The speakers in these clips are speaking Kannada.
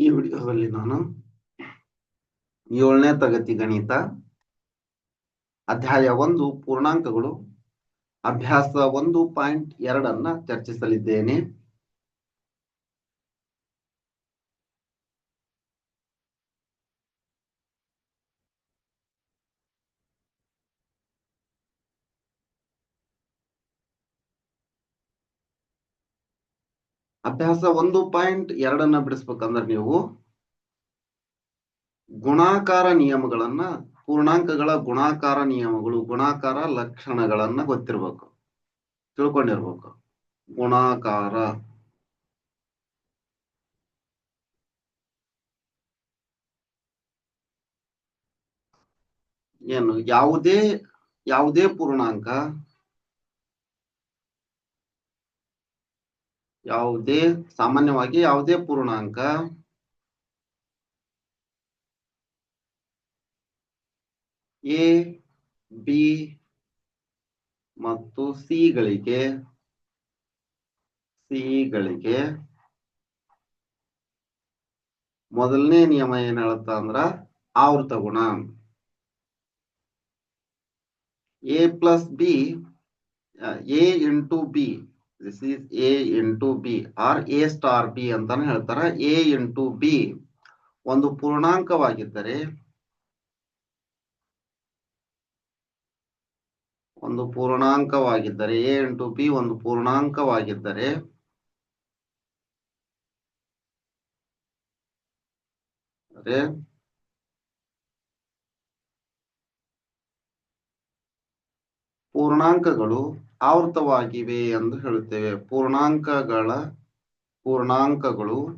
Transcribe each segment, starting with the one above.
ಈ ವಿಡಿಯೋದಲ್ಲಿ ನಾನು ಏಳನೇ ತರಗತಿ ಗಣಿತ ಅಧ್ಯಾಯ ಒಂದು ಪೂರ್ಣಾಂಕಗಳು ಅಭ್ಯಾಸ ಒಂದು ಪಾಯಿಂಟ್ ಎರಡನ್ನ ಚರ್ಚಿಸಲಿದ್ದೇನೆ. ಅಭ್ಯಾಸ ಒಂದು ಪಾಯಿಂಟ್ ಎರಡನ್ನ ಬಿಡಿಸ್ಬೇಕಂದ್ರೆ ನೀವು ಗುಣಾಕಾರ ನಿಯಮಗಳನ್ನ ಪೂರ್ಣಾಂಕಗಳ ಗುಣಾಕಾರ ನಿಯಮಗಳು, ಗುಣಾಕಾರ ಲಕ್ಷಣಗಳನ್ನ ಗೊತ್ತಿರ್ಬೇಕು. ತಿಳ್ಕೊಂಡಿರ್ಬೇಕು. ಗುಣಾಕಾರ. ಏನು? ಯಾವುದೇ ಯಾವುದೇ ಪೂರ್ಣಾಂಕ ಯಾವುದೇ, ಸಾಮಾನ್ಯವಾಗಿ ಯಾವುದೇ ಪೂರ್ಣಾಂಕ. ಎ ಬಿ ಮತ್ತು ಸಿ ಗಳಿಗೆ ಸಿ ಗಳಿಗೆ ಮೊದಲನೇ ನಿಯಮ ಏನ್ ಹೇಳುತ್ತ ಅಂದ್ರ ಆವೃತ ಗುಣ. A plus B A into B this is A into B or A star B ಅಂತಾನೆ ಹೇಳ್ತಾರ. ಎ ಇಂಟು ಬಿ ಒಂದು ಪೂರ್ಣಾಂಕವಾಗಿದ್ದರೆ ಒಂದು ಪೂರ್ಣಾಂಕವಾಗಿದ್ದರೆ ಎ ಇಂಟು ಬಿ ಒಂದು ಪೂರ್ಣಾಂಕವಾಗಿದ್ದರೆ ಪೂರ್ಣಾಂಕಗಳು ಆವೃತವಾಗಿವೆ ಎಂದು ಹೇಳುತ್ತೇವೆ. ಪೂರ್ಣಾಂಕಗಳ ಪೂರ್ಣಾಂಕಗಳು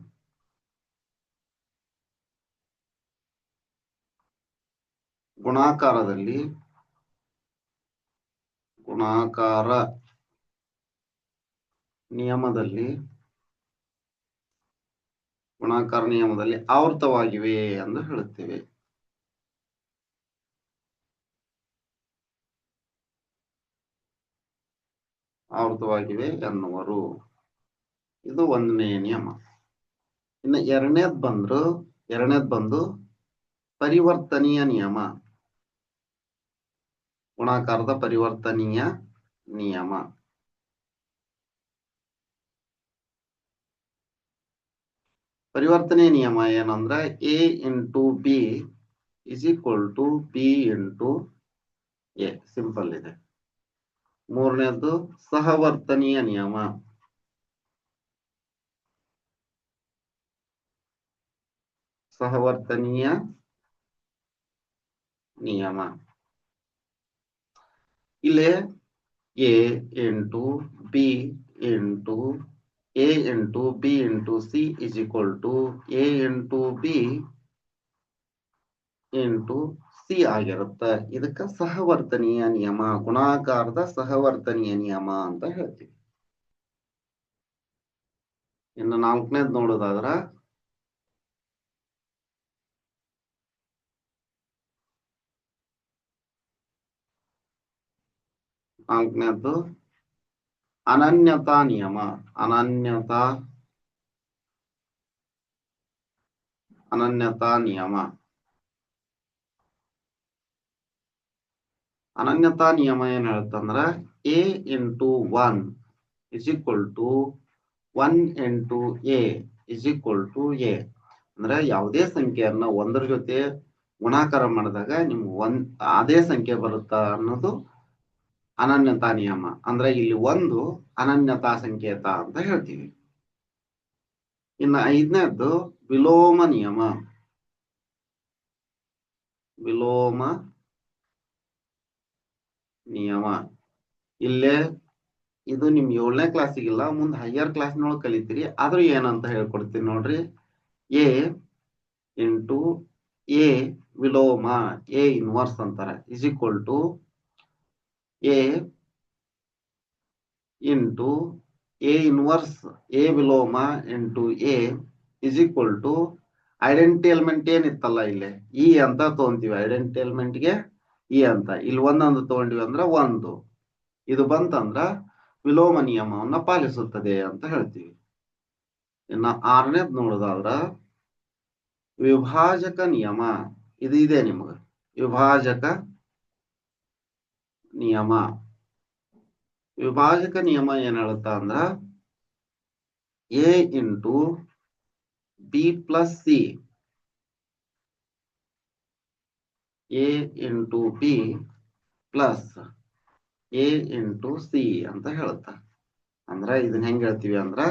ಗುಣಾಕಾರದಲ್ಲಿ ಗುಣಾಕಾರ ನಿಯಮದಲ್ಲಿ ಗುಣಾಕಾರ ನಿಯಮದಲ್ಲಿ ಆವೃತವಾಗಿವೆ ಎಂದು ಹೇಳುತ್ತೇವೆ. ಆವೃತವಾಗಿವೆ ಎನ್ನುವರು. ಇದು ಒಂದನೇ ನಿಯಮ. ಇನ್ನು ಎರಡನೇದ್ ಬಂದ್ರು, ಎರಡನೇದ್ ಬಂದು ಪರಿವರ್ತನೀಯ ನಿಯಮ. ಗುಣಾಕಾರದ ಪರಿವರ್ತನೀಯ ನಿಯಮ. ಪರಿವರ್ತನೆ ನಿಯಮ ಏನಂದ್ರೆ A into B is equal to B into A. Simple ಇದೆ. ಮೂರನೇದ್ದು ಸಹವರ್ತನೀಯ ನಿಯಮ. ಸಹವರ್ತನೀಯ ನಿಯಮ. ಇಲ್ಲಿ A into B into A into B into C is equal to A into B into C ಆಗಿರುತ್ತೆ ಇದಕ್ಕ ಸಹವರ್ತನೀಯ ನಿಯಮ, ಗುಣಾಕಾರದ ಸಹವರ್ತನೀಯ ನಿಯಮ ಅಂತ ಹೇಳ್ತೀವಿ. ಇನ್ನು ನಾಲ್ಕನೇದ್ ನೋಡೋದಾದ್ರ, ನಾಲ್ಕನೇದ್ದು ಅನನ್ಯತಾ ನಿಯಮ, ಅನನ್ಯತಾ ಅನನ್ಯತಾ ನಿಯಮ. ಅನನ್ಯತಾ ನಿಯಮ ಏನ್ ಹೇಳುತ್ತಂದ್ರ A into one is equal to one into A is equal to A ಅಂದ್ರೆ ಯಾವುದೇ ಸಂಖ್ಯೆಯನ್ನ ಒಂದರ ಜೊತೆ ಗುಣಾಕಾರ ಮಾಡಿದಾಗ ನಿಮ್ಗೆ ಒಂದ್ ಅದೇ ಸಂಖ್ಯೆ ಬರುತ್ತಾ ಅನ್ನೋದು ಅನನ್ಯತಾ ನಿಯಮ. ಅಂದ್ರೆ ಇಲ್ಲಿ ಒಂದು ಅನನ್ಯತಾ ಸಂಕೇತ ಅಂತ ಹೇಳ್ತೀವಿ. ಇನ್ನು ಐದನೇದ್ದು ವಿಲೋಮ ನಿಯಮ. ವಿಲೋಮ ನಿಯಮ. ಇಲ್ಲೇ ಇದು ನಿಮ್ ಏಳನೇ ಕ್ಲಾಸಿಗಿಲ್ಲ ಮುಂದೆ ಹೈಯರ್ ಕ್ಲಾಸ್ ಕ್ಲಾಸ್ನೊಳಗೆ ಕಲಿತೀರಿ, ಆದ್ರೂ ಏನಂತ ಹೇಳ್ಕೊಡ್ತೀನಿ ನೋಡ್ರಿ. ಎ ಇಂಟು ಎ ವಿಲೋಮ ಎ ಇನ್ವರ್ಸ್ ಅಂತಾರೆ. Is equal to A into A inverse A ವಿಲೋಮ into A is equal to identi element ಏನಿತ್ತಲ್ಲ ಇಲ್ಲಿ? ಇ ಅಂತ ತಗೊಂತೀವಿ ಐಡೆಂಟಿ ಎಲಿಮೆಂಟ್ಗೆ ಇ ಅಂತ. ಇಲ್ಲಿ ಒಂದೊಂದು ತಗೊಂಡಿವಿ ಅಂದ್ರ ಒಂದು. ಇದು ಬಂತಂದ್ರ ವಿಲೋಮ ನಿಯಮವನ್ನ ಪಾಲಿಸುತ್ತದೆ ಅಂತ ಹೇಳ್ತೀವಿ. ಇನ್ನ ಆರನೇದ್ ನೋಡುದಾದ್ರ ವಿಭಾಜಕ ನಿಯಮ. ಇದು ಇದೆ ನಿಮಗ. ವಿಭಾಜಕ ನಿಯಮ. ವಿಭಾಜಕ ನಿಯಮ ಏನ್ ಹೇಳುತ್ತಾ ಅಂದ್ರ A into B plus C. A into B plus A into C ಅಂತ ಹೇಳುತ್ತ. ಅಂದ್ರ ಇದನ್ನ ಹೆಂಗ ಹೇಳ್ತೀವಿ ಅಂದ್ರ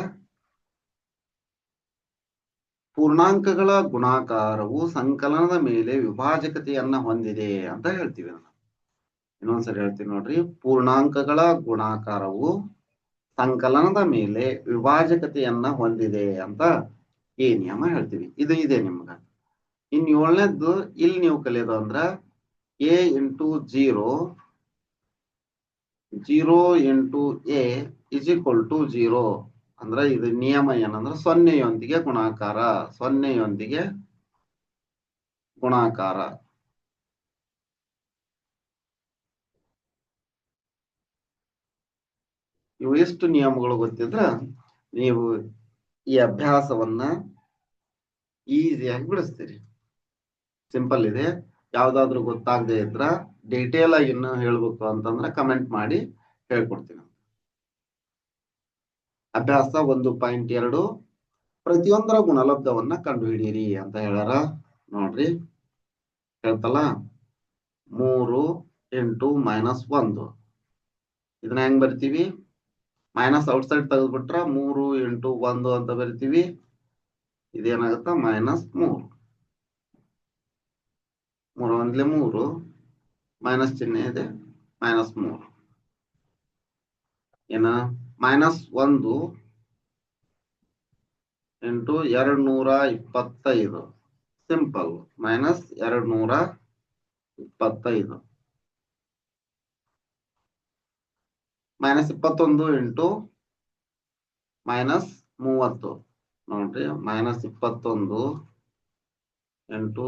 ಪೂರ್ಣಾಂಕಗಳ ಗುಣಾಕಾರವು ಸಂಕಲನದ ಮೇಲೆ ವಿಭಾಜಕತೆಯನ್ನ ಹೊಂದಿದೆ ಅಂತ ಹೇಳ್ತೀವಿ ಇನ್ನೊಂದ್ಸರಿ ಹೇಳ್ತೀನಿ ನೋಡ್ರಿ, ಪೂರ್ಣಾಂಕಗಳ ಗುಣಾಕಾರವು ಸಂಕಲನದ ಮೇಲೆ ವಿಭಾಜಕತೆಯನ್ನ ಹೊಂದಿದೆ ಅಂತ ಈ ನಿಯಮ ಹೇಳ್ತೀವಿ. ಇದು ಇದೆ ನಿಮ್ಗ. ಇನ್ ಏಳನೇದ್ದು ಇಲ್ಲಿ ನೀವು ಕಲಿಯೋದು ಅಂದ್ರ A into zero zero into A is equal to zero ಅಂದ್ರ ಇದು ನಿಯಮ ಏನಂದ್ರ ಸೊನ್ನೆಯೊಂದಿಗೆ ಗುಣಾಕಾರ ಸೊನ್ನೆಯೊಂದಿಗೆ ಗುಣಾಕಾರ. ಇವು ಎಷ್ಟು ನಿಯಮಗಳು ಗೊತ್ತಿದ್ರ? ನೀವು ಈ ಅಭ್ಯಾಸವನ್ನ ಈಸಿಯಾಗಿ ಬಿಡಿಸ್ತೀರಿ. ಸಿಂಪಲ್ ಇದೆ. ಯಾವ್ದಾದ್ರು ಗೊತ್ತಾಗದೆ ಇದ್ರ ಡೀಟೇಲ್ ಆಗಿ ಇನ್ನು ಹೇಳ್ಬೇಕು ಅಂತಂದ್ರೆ ಕಮೆಂಟ್ ಮಾಡಿ ಹೇಳ್ಕೊಡ್ತೀನಿ ಅಭ್ಯಾಸ ಒಂದು ಪಾಯಿಂಟ್ ಎರಡು. ಪ್ರತಿಯೊಂದರ ಗುಣಲಬ್ಧವನ್ನ ಕಂಡುಹಿಡಿಯಿರಿ ಅಂತ ಹೇಳ್ಯಾರ. ನೋಡ್ರಿ. ಹೇಳ್ತಲ್ಲ? ಮೂರು ಎಂಟು ಮೈನಸ್ ಒಂದು. ಇದನ್ನ ಹೆಂಗ್ ಬರ್ತೀವಿ? ಮೈನಸ್ ಔಟ್ ಸೈಡ್ ತೆಗೆದ್ಬಿಟ್ರ ಮೂರು ಎಂಟು ಒಂದು ಅಂತ ಬರಿತೀವಿ. ಇದೇನಾಗತ್ತ? ಮೈನಸ್ ಮೂರು. ಮೂರು ಒಂದ್ಲೆ ಮೂರು ಮೈನಸ್ ಚಿಹ್ನೆ ಇದೆ ಮೈನಸ್ ಮೂರು ಏನ ಮೈನಸ್ ಒಂದು ಇಂಟು ಎರಡ್ ನೂರ ಇಪ್ಪತ್ತೈದು ಸಿಂಪಲ್ ಮೈನಸ್ ಎರಡ್ ನೂರ ಇಪ್ಪತ್ತೈದು ಮೈನಸ್ ಇಪ್ಪತ್ತೊಂದು ಇಂಟು ಮೈನಸ್ ಮೂವತ್ತು ನೋಡ್ರಿ ಮೈನಸ್ ಇಪ್ಪತ್ತೊಂದು ಇಂಟು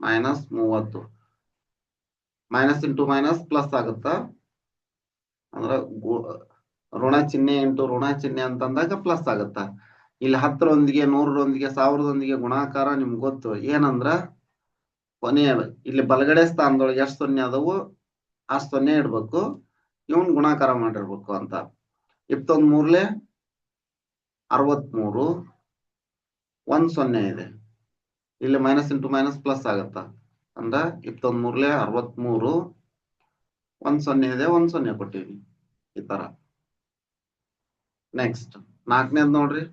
ಮೈನಸ್ ಮೂವತ್ತು. ಮೈನಸ್ ಇಂಟು ಮೈನಸ್ ಪ್ಲಸ್ ಆಗುತ್ತಾ? ಅಂದ್ರ ಋಣ ಚಿಹ್ನೆ ಇಂಟು ಋಣ ಚಿಹ್ನೆ ಅಂತಂದಾಗ ಪ್ಲಸ್ ಆಗುತ್ತಾ? ಇಲ್ಲಿ ಹತ್ತರೊಂದಿಗೆ, ನೂರರೊಂದಿಗೆ, ಸಾವಿರದೊಂದಿಗೆ ಗುಣಾಕಾರ ನಿಮ್ಗೆ ಗೊತ್ತು. ಏನಂದ್ರ ಕೊನೆಯ ಇಲ್ಲಿ ಬಲಗಡೆ ಸ್ಥಾನದೊಳಗೆ ಎಷ್ಟು ಸೊನ್ನೆ ಅದಾವು ಅಷ್ಟು ಸೊನ್ನೆ ಇಡ್ಬೇಕು. ಇವನ್ ಗುಣಾಕಾರ ಮಾಡಿರ್ಬೇಕು ಅಂತ. ಇಪ್ಪತ್ತೊಂದ್ ಮೂರ್ಲೆ ಅರವತ್ಮೂರು. ಒಂದ್ ಸೊನ್ನೆ ಇದೆ. ಇಲ್ಲಿ ಮೈನಸ್ ಇಂಟು ಮೈನಸ್ ಪ್ಲಸ್ ಆಗತ್ತ? ಅಂದ್ರ ಇಪ್ಪತ್ತೊಂದ್ ಮೂರ್ಲೆ ಅರವತ್ಮೂರು, ಒಂದ್ ಸೊನ್ನೆ ಇದೆ, ಒಂದ್ ಸೊನ್ನೆ ಕೊಟ್ಟಿವಿ ಈ ತರ. ನೆಕ್ಸ್ಟ್ ನಾಲ್ಕನೇದ್ ನೋಡ್ರಿ.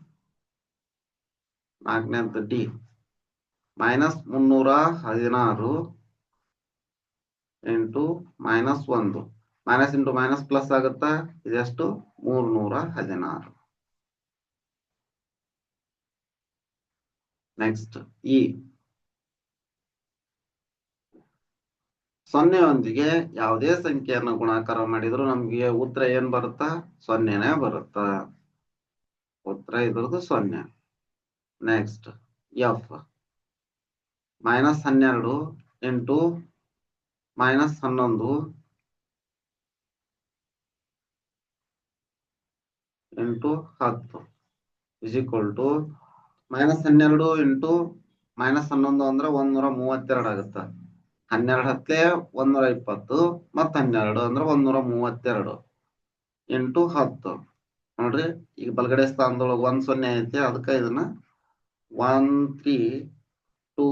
ನಾಲ್ಕನೇದ್ ಡಿ ಮೈನಸ್ ಮುನ್ನೂರ ಹದಿನಾರು ಇಂಟು ಮೈನಸ್ ಒಂದು. ಮೈನಸ್ ಇಂಟು ಮೈನಸ್ ಪ್ಲಸ್ ಆಗುತ್ತಾ? ಇದೆಷ್ಟು? ಮೂರ್ನೂರ ಹದಿನಾರು. ನೆಕ್ಸ್ಟ್ ಇ ಸೊನ್ನೆಯೊಂದಿಗೆ ಯಾವುದೇ ಸಂಖ್ಯೆಯನ್ನು ಗುಣಾಕಾರ ಮಾಡಿದ್ರು ನಮ್ಗೆ ಉತ್ತರ ಏನ್ ಬರುತ್ತಾ? ಸೊನ್ನೆನೇ ಬರುತ್ತಾ? ಉತ್ತರ ಇದ್ರದ್ದು ಸೊನ್ನೆ. ನೆಕ್ಸ್ಟ್ ಎಫ್ ಮೈನಸ್ ಹನ್ನೆರಡು ಇಂಟು ಮೈನಸ್ ಹನ್ನೊಂದು ಇಂಟು ಹತ್ತು. ಇಸ್ ಈಕ್ವಲ್ ಟು ಮೈನಸ್ ಹನ್ನೆರಡು ಇಂಟು ಮೈನಸ್ ಹನ್ನೊಂದು ಅಂದ್ರೆ ಒಂದ್ನೂರ ಮೂವತ್ತೆರಡು ಆಗುತ್ತ. ಹನ್ನೆರಡು ಹತ್ತಲೆ ಒಂದ್ ನೂರ ಇಪ್ಪತ್ತು ಮತ್ ಹನ್ನೆರಡು ಅಂದ್ರೆ ಒಂದ್ನೂರ ಮೂವತ್ತೆರಡು ಇಂಟು ಹತ್ತು. ನೋಡ್ರಿ, ಈಗ ಬಲಗಡೆ ಸ್ಥಾನದೊಳಗೆ ಒಂದ್ ಸೊನ್ನೆ ಐತಿ, ಅದಕ್ಕೆ ಇದನ್ನ ಒನ್ ತ್ರೀ ಟೂ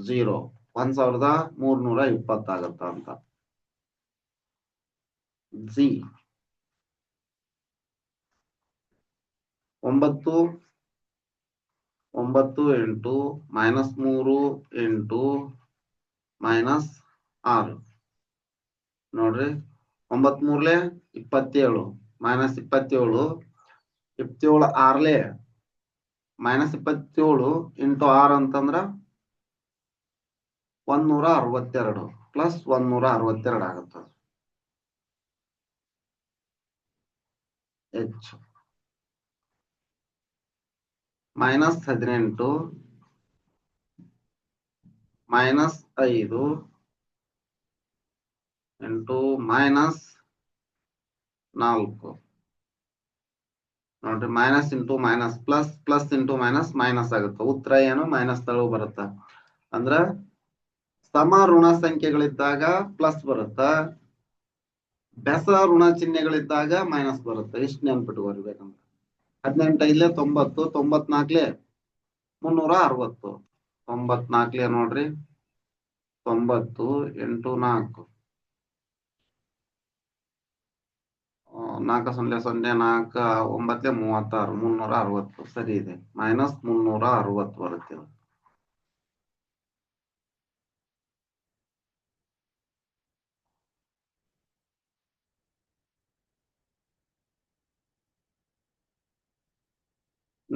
ಝೀರೋ ಒಂದ್ ಸಾವಿರದ ಮೂರ್ನೂರ ಇಪ್ಪತ್ತಾಗತ್ತ ಅಂತ. ಜಿ ಒಂಬತ್ತು ಒಂಬತ್ತು ಎಂಟು ಮೈನಸ್ ಮೂರು ಎಂಟು ಮೈನಸ್ ಆರು. ನೋಡ್ರಿ ಒಂಬತ್ ಮೂರ್ಲೆ ಇಪ್ಪತ್ತೇಳು ಮೈನಸ್ ಇಪ್ಪತ್ತೇಳು ಇಪ್ಪತ್ತೇಳು ಆರ್ಲೆ ಮೈನಸ್ ಇಪ್ಪತ್ತೇಳು ಇಂಟು ಆರ್ ಅಂತಂದ್ರ ಒಂದೂರ ಅರವತ್ತೆರಡು ಪ್ಲಸ್ ಒಂದೂರ ಅರವತ್ತೆರಡು ಆಗುತ್ತೆ. ಎಚ್ ಮೈನಸ್ ಹದಿನೆಂಟು, ಮೈನಸ್ ಐದು, ಎಂಟು, ಮೈನಸ್ ನಾಲ್ಕು. ನೋಡ್ರಿ, minus into minus plus plus into minus minus ಆಗುತ್ತೆ. ಉತ್ತರ ಏನು? ಮೈನಸ್ ತಳವು ಬರುತ್ತ. ಅಂದ್ರ ಸಮ ಋಣ ಸಂಖ್ಯೆಗಳಿದ್ದಾಗ ಪ್ಲಸ್ ಬರುತ್ತ. ಬೆಸ ಋಣ ಚಿಹ್ನೆಗಳಿದ್ದಾಗ ಮೈನಸ್ ಬರುತ್ತೆ. ಇಷ್ಟು ನೆನ್ಪಿಟ್ಕೋರಿ ಬೇಕಂತ ಹದಿನೆಂಟು ಐದ್ಲೆ ತೊಂಬತ್ತು, ತೊಂಬತ್ನಾಕ್ಲೆ ಮುನ್ನೂರ ಅರವತ್ತು ತೊಂಬತ್ನಾಕ್ಲೆ ನೋಡ್ರಿ. ತೊಂಬತ್ತು ಎಂಟು ನಾಲ್ಕು. ನಾಲ್ಕು ಸೊನ್ನೆ ಸೊನ್ನೆ ನಾಲ್ಕು ಒಂಬತ್ತಲೆ ಮೂವತ್ತಾರು ಮುನ್ನೂರ ಅರವತ್ತು ಸರಿ ಇದೆ. ಮೈನಸ್ ಮುನ್ನೂರ ಅರವತ್ತು ಬರುತ್ತೆ.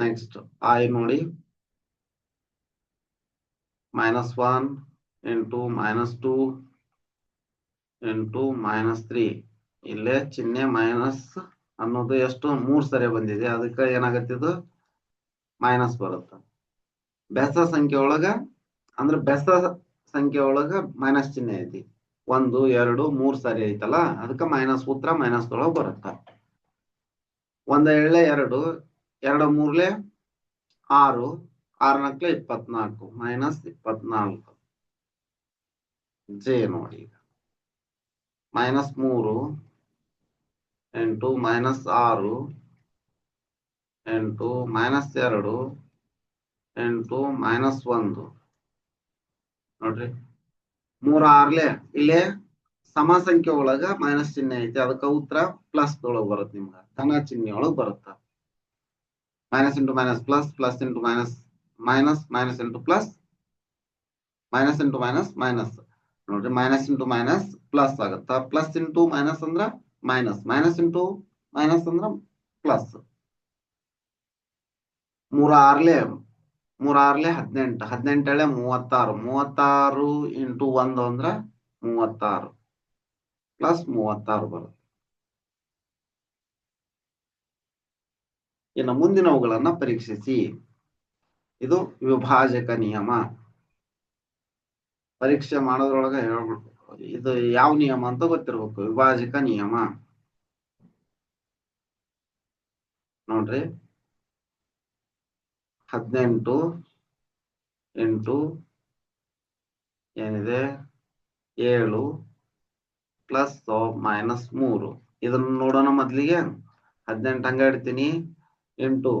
ನೆಕ್ಸ್ಟ್ ಐ ನೋಡಿ minus one into minus two into minus three ಇಲ್ಲೇ ಚಿಹ್ನೆ ಮೈನಸ್ ಅನ್ನೋದು ಎಷ್ಟು? ಮೂರ್ ಸರಿ ಬಂದಿದೆ. ಅದಕ್ಕೆ ಏನಾಗತ್ತೆ ಇದು? ಮೈನಸ್ ಬರುತ್ತೆ. ಬೆಸ ಸಂಖ್ಯೆ ಒಳಗ, ಅಂದ್ರೆ ಬೆಸ ಸಂಖ್ಯೆ ಒಳಗ ಮೈನಸ್ ಚಿಹ್ನೆ ಐತಿ. ಒಂದು, ಎರಡು, ಮೂರ್ ಸರಿ ಐತಲ್ಲ? ಅದಕ್ಕೆ ಮೈನಸ್ ಉತ್ತರ ಮೈನಸ್ ಒಳಗ ಬರುತ್ತ. ಒಂದ ಎಳ್ಳೆ ಎರಡು ಎರಡು ಮೂರ್ಲೆ ಆರು ಆರು ನಾಲ್ಕಲೆ ಇಪ್ಪತ್ನಾಲ್ಕು, ಮೈನಸ್ ಇಪ್ಪತ್ನಾಲ್ಕು. ಜೆ ನೋಡಿ ಈಗ. ಮೈನಸ್ ಮೂರು, ಎಂಟು, ಮೈನಸ್ ಆರು, ಎಂಟು, ಮೈನಸ್ ಎರಡು, ಎಂಟು, ಮೈನಸ್ ಒಂದು. ನೋಡ್ರಿ. ಮೂರ ಆರ್ಲೆ, ಇಲ್ಲೇ ಸಮ ಸಂಖ್ಯೆ ಒಳಗ ಮೈನಸ್ ಚಿಹ್ನೆ ಐತಿ. ಅದಕ್ಕ ಉತ್ತರ ಪ್ಲಸ್ ಒಳಗ್ ಬರುತ್ತೆ ನಿಮ್ಗ. ಧನ ಚಿಹ್ನೆ ಒಳಗ್ ಬರುತ್ತ. Minus into minus plus plus into minus minus minus into plus minus into minus minus ನೋಡ್ರಿ ಮೈನಸ್ ಇಂಟು ಮೈನಸ್ ಪ್ಲಸ್ ಆಗುತ್ತ? ಪ್ಲಸ್ ಇಂಟು ಮೈನಸ್ ಅಂದ್ರ ಮೈನಸ್ ಮೈನಸ್ ಇಂಟು ಮೈನಸ್ ಅಂದ್ರ ಪ್ಲಸ್ ಮೂರ ಆರ್ಲೆ ಮೂರ ಆರ್ಲೆ ಹದಿನೆಂಟು ಹದಿನೆಂಟೇಳೆ ಮೂವತ್ತಾರು. ಮೂವತ್ತಾರು ಇಂಟು ಒಂದು ಅಂದ್ರ ಮೂವತ್ತಾರು. ಪ್ಲಸ್ ಮೂವತ್ತಾರು ಬರುತ್ತೆ. ಇನ್ನು ಮುಂದಿನವುಗಳನ್ನ ಪರೀಕ್ಷಿಸಿ. ಇದು ವಿಭಾಜಕ ನಿಯಮ. ಪರೀಕ್ಷೆ ಮಾಡೋದ್ರೊಳಗ ಹೇಳ್ಬಿಟ್ಟು ಇದು ಯಾವ ನಿಯಮ ಅಂತ ಗೊತ್ತಿರ್ಬೇಕು. ವಿಭಾಜಕ ನಿಯಮ. ನೋಡ್ರಿ. ಹದಿನೆಂಟು ಎಂಟು ಏನಿದೆ? ಏಳು ಪ್ಲಸ್ ಮೈನಸ್ ಮೂರು. ಇದನ್ನ ನೋಡೋಣ ಮೊದ್ಲಿಗೆ. ಹದಿನೆಂಟು ಹಂಗ ಇಡ್ತೀನಿ. ಎಂಟು.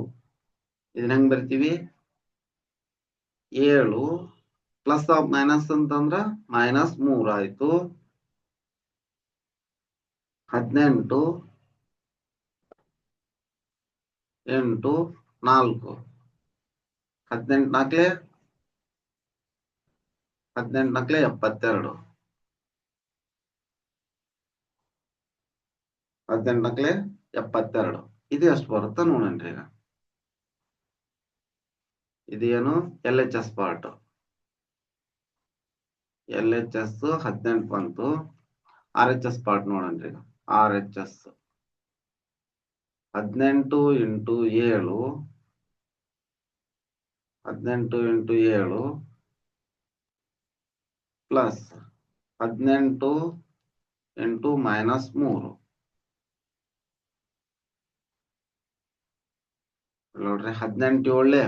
ಇದನ್ನ ಹೆಂಗ್ ಬರ್ತೀವಿ? ಏಳು ಪ್ಲಸ್ ಆಫ್ ಮೈನಸ್ ಅಂತಂದ್ರ ಮೈನಸ್ ಮೂರಾಯ್ತು ಹದಿನೆಂಟು. ಎಂಟು, ನಾಲ್ಕು. ಹದಿನೆಂಟು ನಾಲ್ಕಲೆ ಹದಿನೆಂಟು ನಾಲ್ಕಲೆ ಎಪ್ಪತ್ತೆರಡು. ಹದಿನೆಂಟು ನಾಲ್ಕಲೆ ಎಪ್ಪತ್ತೆರಡು. ಇದು ಎಷ್ಟು ಬರುತ್ತ ನೋಡನ್ರಿ ಈಗ. ಇದೇನು L H S part L H S ಹದಿನೆಂಟು ಬಂತು. ಆರ್ ಎಚ್ ಎಸ್ ಪಾರ್ಟ್ ನೋಡನ್ರಿ ಈಗ. ಆರ್ ಎಚ್ ಎಸ್ ಹದಿನೆಂಟು ಇಂಟು ಏಳು. ಹದಿನೆಂಟು ಇಂಟು ಏಳು ಪ್ಲಸ್ ಹದಿನೆಂಟು ಇಂಟು ಮೈನಸ್ ಮೂರು. ನೋಡ್ರಿ ಹದಿನೆಂಟು ಏಳೆ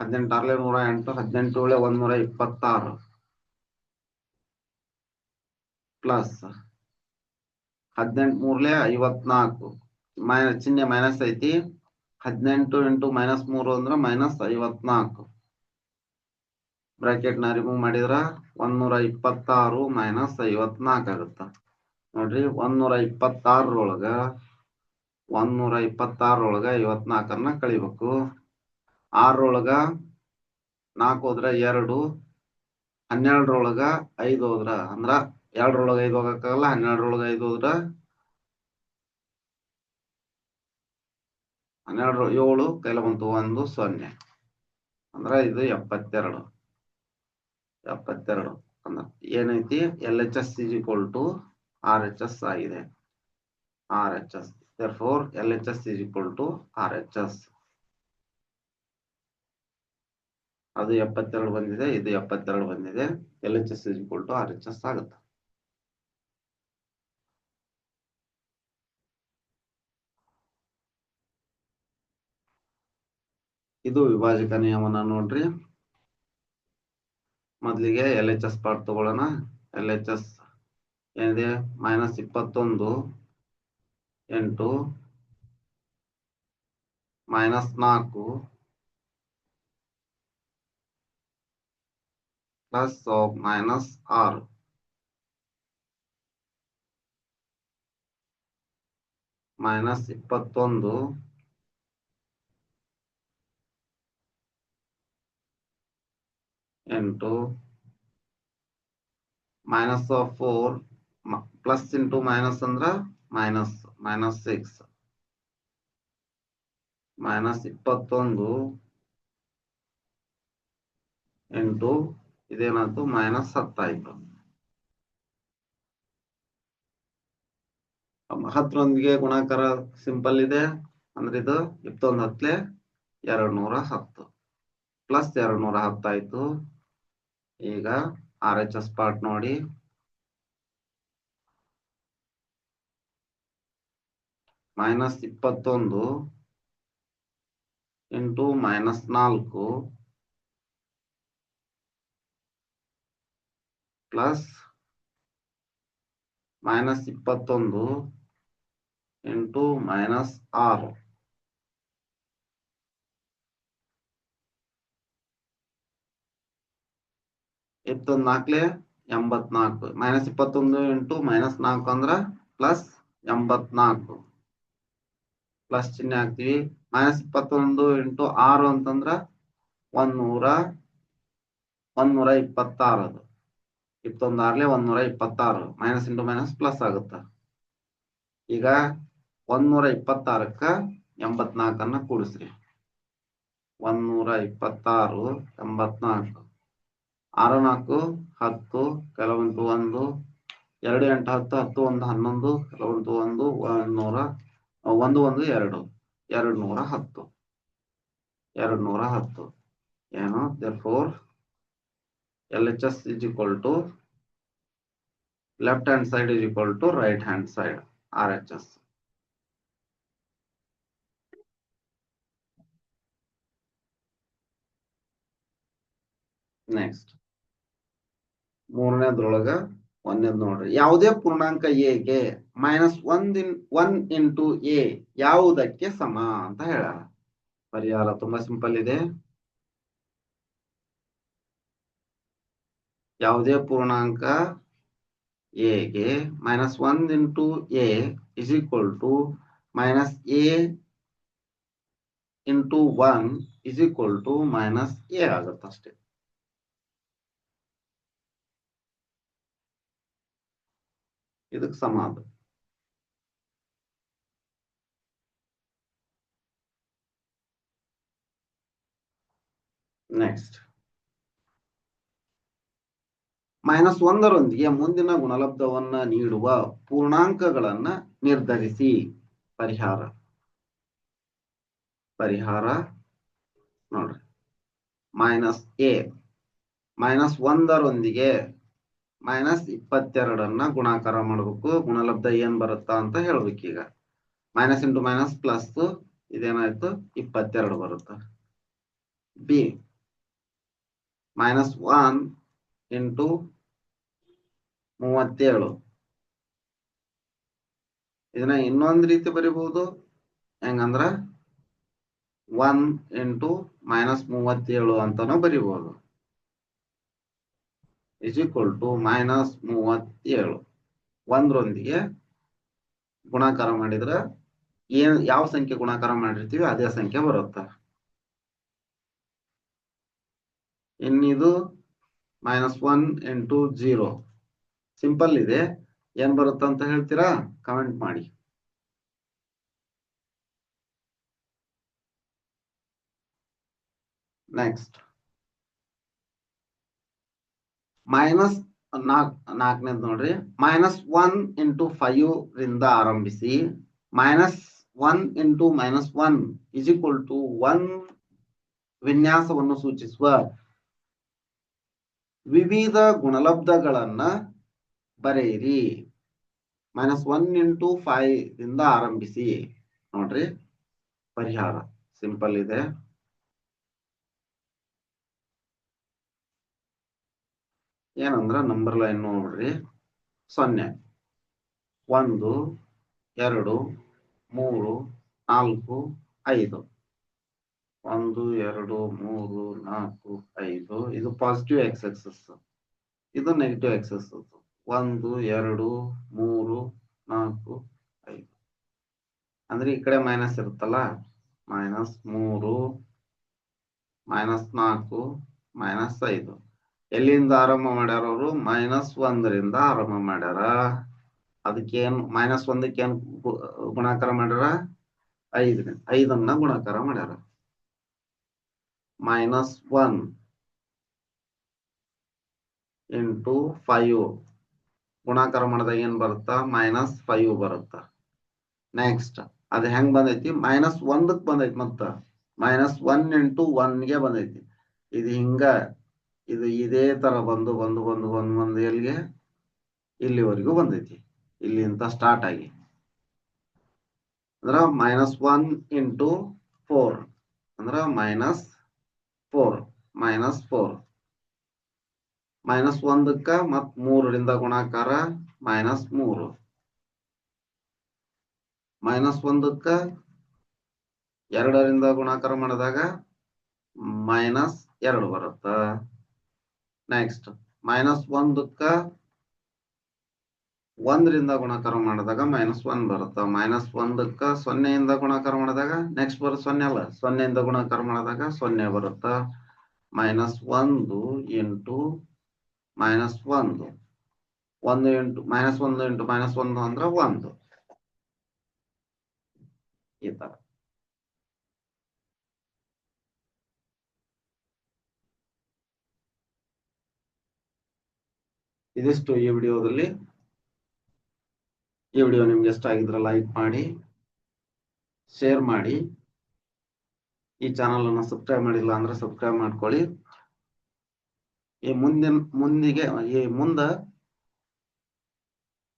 ಹದಿನೆಂಟಾರ್ಲೆ ನೂರ ಎಂಟು, ಹದಿನೆಂಟು ಏಳೆ ನೂರ ಇಪ್ಪತ್ತಾರು. ಪ್ಲಸ್ ಹದಿನೆಂಟು ಮೂರ್ಲೆ ಐವತ್ನಾಲ್ಕು. ಮೈನಸ್ ಚಿಹ್ನೆ ಮೈನಸ್ ಐತಿ. ಹದಿನೆಂಟು ಎಂಟು ಮೈನಸ್ ಮೂರು ಅಂದ್ರೆ ಮೈನಸ್ ಐವತ್ನಾಲ್ಕು. ಬ್ರಾಕೆಟ್ನ ರಿಮೂವ್ ಮಾಡಿದ್ರ ಒಂದೂರ ಇಪ್ಪತ್ತಾರು ಮೈನಸ್ ಐವತ್ನಾಲ್ಕು ಆಗುತ್ತ. ನೋಡ್ರಿ ಒಂದೂರ ಇಪ್ಪತ್ತಾರರೊಳಗ ಒಂದೂರ ಇಪ್ಪತ್ತಾರೊಳಗ ಐವತ್ನಾಲ್ಕನ್ನ ಕಳಿಬೇಕು. ಆರರೊಳಗ ನಾಲ್ಕು ಹೋದ್ರ ಎರಡು, ಹನ್ನೆರಡರೊಳಗ ಐದು ಹೋದ್ರ ಅಂದ್ರ ಎರಡರೊಳಗ ಐದು ಹೋಗಕ್ಕಾಗಲ್ಲ ಹನ್ನೆರಡರೊಳಗ ಐದು ಹೋದ್ರ ಹನ್ನೆರಡು, ಏಳು, ಕೈಲ ಬಂತು ಒಂದು ಸೊನ್ನೆ. ಅಂದ್ರ ಇದು ಎಪ್ಪತ್ತೆರಡು. ಎಪ್ಪತ್ತೆರಡು. ಅಂದ್ರ ಏನೈತಿ? L H S is equal to R H S ಆಗಿದೆ. R H S. Therefore, LHS is equal to RHS. ಅದು ಎಪ್ಪತ್ತೆರಡು ಬಂದಿದೆ ಇದು ಎಪ್ಪತ್ತೆರಡು ಬಂದಿದೆ. L H S equal to R H S ಆಗುತ್ತೆ. ಇದು ವಿಭಾಜಕ ನಿಯಮನ ನೋಡ್ರಿ. ಮೊದಲಿಗೆ ಎಲ್ ಎಚ್ ಎಸ್ ಪಾರ್ಟ್ ತಗೊಳ್ಳೋಣ. ಎಲ್ ಎಚ್ ಎಸ್ ಏನಿದೆ? ಮೈನಸ್ ಇಪ್ಪತ್ತೊಂದು. ಎಂಟು ಮೈನಸ್ ನಾಲ್ಕು ಪ್ಲಸ್ ಆಫ್ ಮೈನಸ್ ಆರು. ಮೈನಸ್ ಇಪ್ಪತ್ತೊಂದು. ಎಂಟು minus of four plus into minus ಅಂದ್ರ ಮೈನಸ್ ಮೈನಸ್ ಸಿಕ್ಸ್. ಮೈನಸ್ ಇಪ್ಪತ್ತೊಂದು ಎಂಟು, ಇದೇನಾಯ್ತು? ಮೈನಸ್ ಹತ್ತಾಯ್ತು. ಹತ್ತರೊಂದಿಗೆ ಗುಣಾಕಾರ ಸಿಂಪಲ್ ಇದೆ. ಅಂದ್ರೆ ಇದು ಇಪ್ಪತ್ತೊಂದು ಹತ್ಲೆ ಎರಡು ನೂರ ಹತ್ತು. ಪ್ಲಸ್ ಎರಡು ನೂರ ಹತ್ತಾಯ್ತು. ಈಗ ಆರ್ ಎಚ್ ಎಸ್ ಪಾರ್ಟ್ ನೋಡಿ. ಮೈನಸ್ ಇಪ್ಪತ್ತೊಂದು ಇಂಟು ಮೈನಸ್ ನಾಲ್ಕು ಪ್ಲಸ್ ಮೈನಸ್ ಇಪ್ಪತ್ತೊಂದು ಇಂಟು ಮೈನಸ್ ಆರು. ಇಪ್ಪತ್ತೊಂದು ನಾಲ್ಕಲೆ ಎಂಬತ್ನಾಲ್ಕು. ಮೈನಸ್ ಇಪ್ಪತ್ತೊಂದು ಇಂಟು ಮೈನಸ್ ನಾಲ್ಕು ಅಂದ್ರ ಪ್ಲಸ್ ಎಂಬತ್ನಾಲ್ಕು. ಪ್ಲಸ್ ಚಿಹ್ನೆ ಹಾಕ್ತೀವಿ. ಮೈನಸ್ ಇಪ್ಪತ್ತೊಂದು ಇಂಟು ಆರು ಅಂತಂದ್ರ ಒಂದ್ ಒಂದ್ನೂರ ಒಂದ್ ನೂರ ಇಪ್ಪತ್ತಾರು ಅದು. ಇಪ್ಪತ್ತೊಂದು ಆರ್ಲೆ ಒಂದ್ ನೂರ ಇಪ್ಪತ್ತಾರು. ಮೈನಸ್ ಇಂಟು ಮೈನಸ್ ಪ್ಲಸ್ ಆಗುತ್ತ? ಈಗ ಒಂದ್ನೂರ ಇಪ್ಪತ್ತಾರಕ್ಕ ಎಂಬತ್ನಾಲ್ಕನ್ನ ಕೂಡಿಸ್ರಿ. ಒಂದ್ನೂರ ಇಪ್ಪತ್ತಾರು, ಎಂಬತ್ನಾಲ್ಕು. ಆರು, ನಾಲ್ಕು, ಹತ್ತು ಕೆಲವೊಂದು ಒಂದು. ಎರಡು, ಎಂಟು, ಹತ್ತು ಹತ್ತು, ಒಂದು, ಹನ್ನೊಂದು ಕೆಲವೊಂದು ಒಂದ್ ನೂರ ಒಂದು ಒಂದು, ಎರಡು. ಎರಡು ನೂರ ಹತ್ತು. ಎರಡು ನೂರ ಹತ್ತು. ಏನು? Four L H S is equal to left hand side is equal to right hand side R H S next ಮೂರನೇದ್ರೊಳಗ ಒಂದೇದ್ ನೋಡ್ರಿ. ಯಾವುದೇ ಪೂರ್ಣಾಂಕ ಎಗೆ ಮೈನಸ್ ಒಂದ್ ಇನ್ ಒನ್ ಇಂಟು ಎ ಯಾವುದಕ್ಕೆ ಸಮ ಅಂತ ಹೇಳಾರ ಪರಿಹಾರ ತುಂಬಾ ಸಿಂಪಲ್ ಇದೆ. ಯಾವುದೇ ಪೂರ್ಣಾಂಕ ಎಗೆ ಮೈನಸ್ ಒಂದ್ into a is equal to minus a into one is equal to minus a ಆಗುತ್ತೆ ಅಷ್ಟೇ ಇದಕ್ಕೆ ಸಮ ಅದು. ನೆಕ್ಸ್ಟ್ ಮೈನಸ್ ಒಂದರೊಂದಿಗೆ ಮುಂದಿನ ಗುಣಲಬ್ಧವನ್ನ ನೀಡುವ ಪೂರ್ಣಾಂಕಗಳನ್ನ ನಿರ್ಧರಿಸಿ. ಪರಿಹಾರ. ಪರಿಹಾರ. ನೋಡ್ರಿ. ಮೈನಸ್ ಎ ಮೈನಸ್ ಒಂದರೊಂದಿಗೆ ಮೈನಸ್ ಇಪ್ಪತ್ತೆರಡನ್ನ ಗುಣಾಕಾರ ಮಾಡ್ಬೇಕು. ಗುಣಲಬ್ಧ ಏನ್ ಬರುತ್ತಾ ಅಂತ ಹೇಳ್ಬೇಕು ಈಗ. ಮೈನಸ್ ಇಂಟು ಮೈನಸ್ ಪ್ಲಸ್ ಇದೇನಾಯ್ತು? ಇಪ್ಪತ್ತೆರಡು ಬರುತ್ತೆ. ಬಿ ಮೈನಸ್ ಒನ್ ಇಂಟು ಮೂವತ್ತೇಳು. ಇದನ್ನ ಇನ್ನೊಂದ್ ರೀತಿ ಬರಿಬಹುದು. ಹೆಂಗಂದ್ರ? ಒನ್ ಇಂಟು ಮೈನಸ್ ಮೂವತ್ತೇಳು ಅಂತಾನು ಬರಿಬಹುದು. ಇಸ್ ಈಕ್ವಲ್ ಟು ಮೈನಸ್ ಮೂವತ್ತೇಳು. ಒಂದರೊಂದಿಗೆ ಗುಣಾಕಾರ ಮಾಡಿದ್ರ ಏನ್, ಯಾವ ಸಂಖ್ಯೆ ಗುಣಾಕಾರ ಮಾಡಿರ್ತೀವಿ, ಅದೇ ಸಂಖ್ಯೆ ಬರುತ್ತೆ. ಇನ್ನಿದು minus one into zero simple ಇದೆ. ಏನ್ ಬರುತ್ತೆ ಅಂತ ಹೇಳ್ತೀರಾ? ಕಮೆಂಟ್ ಮಾಡಿ. ನೆಕ್ಸ್ಟ್ ಮೈನಸ್ ನಾಕ್ ನಾಲ್ಕನೇದ್ ನೋಡ್ರಿ. ಮೈನಸ್ ಒನ್ ಇಂಟು ಫೈವ್ ರಿಂದ ಆರಂಭಿಸಿ. Minus one into minus one is equal to one ವಿನ್ಯಾಸವನ್ನು ಸೂಚಿಸುವ ವಿವಿಧ ಗುಣಲಬ್ಧಗಳನ್ನ ಬರೆಯಿರಿ. ಮೈನಸ್ ಒನ್ ಇಂಟು ಫೈವ್ ರಿಂದ ಆರಂಭಿಸಿ. ನೋಡ್ರಿ, ಪರಿಹಾರ ಸಿಂಪಲ್ ಇದೆ. ಏನಂದ್ರ ನಂಬರ್ ಲೈನ್ ನೋಡ್ರಿ. ಸೊನ್ನೆ, ಒಂದು, ಎರಡು, ಮೂರು, ನಾಲ್ಕು, ಐದು. ಒಂದು, ಎರಡು, ಮೂರು, ನಾಲ್ಕು, ಐದು. ಇದು ಪಾಸಿಟಿವ್ ಎಕ್ಸ್ ಎಕ್ಸಸ್ ಇದು ನೆಗೆಟಿವ್ ಎಕ್ಸಸ್ ಒಂದು, ಎರಡು, ಮೂರು, ನಾಲ್ಕು, ಐದು. ಅಂದ್ರೆ ಈ ಕಡೆ ಮೈನಸ್ ಇರುತ್ತಲ್ಲ? ಮೈನಸ್ ಮೂರು ಮೈನಸ್ ನಾಲ್ಕು ಮೈನಸ್ ಐದು. ಎಲ್ಲಿಂದ ಆರಂಭ ಮಾಡ್ಯಾರ ಅವರು? ಮೈನಸ್ ಒಂದರಿಂದ ಆರಂಭ ಮಾಡ್ಯಾರ. ಅದಕ್ಕೇನು ಮೈನಸ್ ಒಂದಕ್ಕೆ ಏನ್ ಗುಣಾಕಾರ ಮಾಡ್ಯಾರ? ಐದರಿಂದ ಐದನ್ನ ಗುಣಾಕಾರ ಮಾಡ್ಯಾರ. ಮೈನಸ್ ಒನ್ ಇಂಟು ಫೈವ್ ಗುಣಾಕಾರ ಮಾಡಿದಾಗ ಏನ್ ಬರುತ್ತಾ? ಮೈನಸ್ ಫೈವ್ ಬರುತ್ತ? ನೆಕ್ಸ್ಟ್ ಅದ ಹೆಂಗ್ ಬಂದೈತಿ? ಮೈನಸ್ ಒಂದಕ್ ಬಂದೈತಿ ಮತ್ತ. ಮೈನಸ್ ಒನ್ ಇಂಟು ಒನ್ಗೆ ಬಂದೈತಿ. ಇದು ಹಿಂಗ ಇದು ಇದೇ ತರ ಬಂದು ಬಂದು ಬಂದು ಬಂದು ಬಂದು ಎಲ್ಲಿಗೆ? ಇಲ್ಲಿವರೆಗೂ ಬಂದೈತಿ. ಇಲ್ಲಿಂದ ಸ್ಟಾರ್ಟ್ ಆಗಿ. ಅಂದ್ರ ಮೈನಸ್ ಒನ್ ಇಂಟು ಫೋರ್ ಅಂದ್ರ minus four minus four minus ಒಂದಕ್ಕ ಮತ್ ಮೂರರಿಂದ ಗುಣಾಕಾರ ಮೈನಸ್ ಮೂರು. ಮೈನಸ್ ಒಂದಕ್ಕ ಎರಡರಿಂದ ಗುಣಾಕಾರ ಮಾಡಿದಾಗ ಮೈನಸ್ ಎರಡು ಬರುತ್ತ? ನೆಕ್ಸ್ಟ್ ಮೈನಸ್ ಒಂದಕ್ಕ ಒಂದರಿಂದ ಗುಣಾಕಾರ ಮಾಡಿದಾಗ ಮೈನಸ್ ಒನ್ ಬರುತ್ತ. ಮೈನಸ್ ಒಂದಕ್ಕ ಸೊನ್ನೆಯಿಂದ ಗುಣಾಕಾರ ಮಾಡಿದಾಗ ನೆಕ್ಸ್ಟ್ ಬರ ಸೊನ್ನೆ ಅಲ್ಲ. ಸೊನ್ನೆಯಿಂದ ಗುಣಾಕಾರ ಮಾಡಿದಾಗ ಸೊನ್ನೆ ಬರುತ್ತ. ಮೈನಸ್ ಒಂದು ಇಂಟು ಮೈನಸ್ ಒಂದು. ಒಂದು ಇಂಟು ಮೈನಸ್ ಒಂದು ಇಂಟು ಮೈನಸ್ ಒಂದು ಅಂದ್ರೆ ಒಂದು. ಈ ತರ. ಇದಿಷ್ಟು ಈ ವಿಡಿಯೋದಲ್ಲಿ. ಈ ವಿಡಿಯೋ ನಿಮ್ಗೆ ಇಷ್ಟ ಆಗಿದ್ರೆ ಲೈಕ್ ಮಾಡಿ ಶೇರ್ ಮಾಡಿ. ಈ ಚಾನಲ್ ಅನ್ನ ಸಬ್ಸ್ಕ್ರೈಬ್ ಮಾಡಿಲ್ಲ ಅಂದ್ರೆ ಸಬ್ಸ್ಕ್ರೈಬ್ ಮಾಡ್ಕೊಳ್ಳಿ. ಈ ಮುಂದಿನ, ಮುಂದಿಗೆ, ಈ ಮುಂದ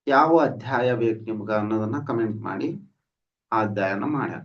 ಯಾವ ಅಧ್ಯಾಯ ಬೇಕು ನಿಮ್ಗ ಅನ್ನೋದನ್ನ ಕಮೆಂಟ್ ಮಾಡಿ, ಆ ಅಧ್ಯಾಯನ ಮಾಡ್ಯಾರ